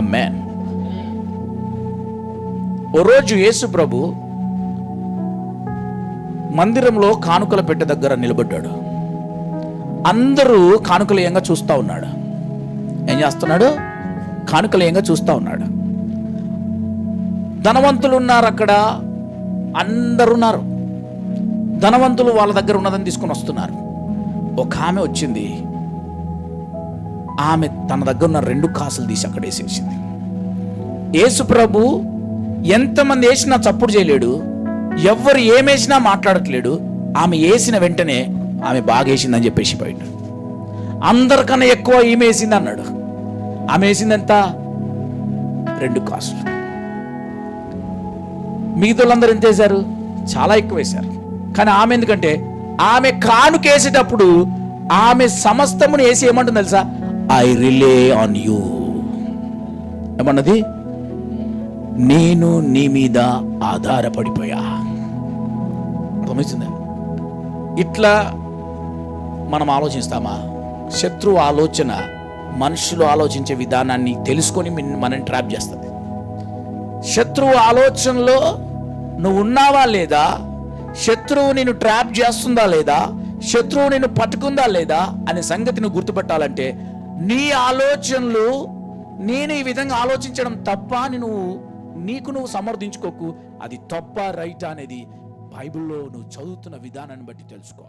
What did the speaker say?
Amman ఓ రోజు యేసు ప్రభు మందిరంలో కానుకల పెట్టె దగ్గర నిలబడ్డాడు. అందరూ కానుకలయంగా చూస్తూ ఉన్నాడు. ఏం చేస్తున్నాడు? కానుకలయంగా చూస్తూ ఉన్నాడు. ధనవంతులు ఉన్నారు అక్కడ. అందరు ఉన్నారు ధనవంతులు వాళ్ళ దగ్గర ఉన్నదని తీసుకుని వస్తున్నారు. ఒక ఆమె వచ్చింది. ఆమె తన దగ్గర ఉన్న రెండు కాసులు తీసి అక్కడ వేసేసింది. యేసు ప్రభు ఎంతమంది వేసినా చప్పుడు చేయలేడు ఎవ్వరు ఏమేసినా మాట్లాడట్లేడు ఆమె వేసిన వెంటనే ఆమె బాగేసిందని చెప్పేసి బయట అందరికన్నా ఎక్కువ ఈమె వేసింది అన్నాడు. ఆమె వేసింది ఎంత? రెండు కాసులు. మిగతాళ్ళందరూ ఎంత వేశారు చాలా ఎక్కువ వేశారు. కానీ ఆమె ఎందుకంటే ఆమె కానుకేసేటప్పుడు ఆమె సమస్తమును వేసి ఏమంటుంది తెలుసా? ఐ రిలే ఆన్ యూ ఏమన్నది? నేను నీ మీద ఆధారపడిపోయా. అర్థమవుతుందా? ఇట్లా మనం ఆలోచిస్తామా? శత్రువు ఆలోచన మనుషులు ఆలోచించే విధానాన్ని తెలుసుకొని మిన్- మనం ట్రాప్ చేస్తుంది. శత్రువు ఆలోచనలో నువ్వు ఉన్నావా లేదా? శత్రువు నేను ట్రాప్ చేస్తుందా లేదా? శత్రువు నేను పట్టుకుందా లేదా? అనే సంగతి నువ్వు గుర్తుపెట్టాలంటే నీ ఆలోచనలు నేను ఈ విధంగా ఆలోచించడం తప్ప అని నువ్వు నీకు నువ్వు సమర్థించుకోకు. అది తప్ప రైట్ అనేది బైబిల్లో నువ్వు చదువుతున్న విధానాన్ని బట్టి తెలుసుకో.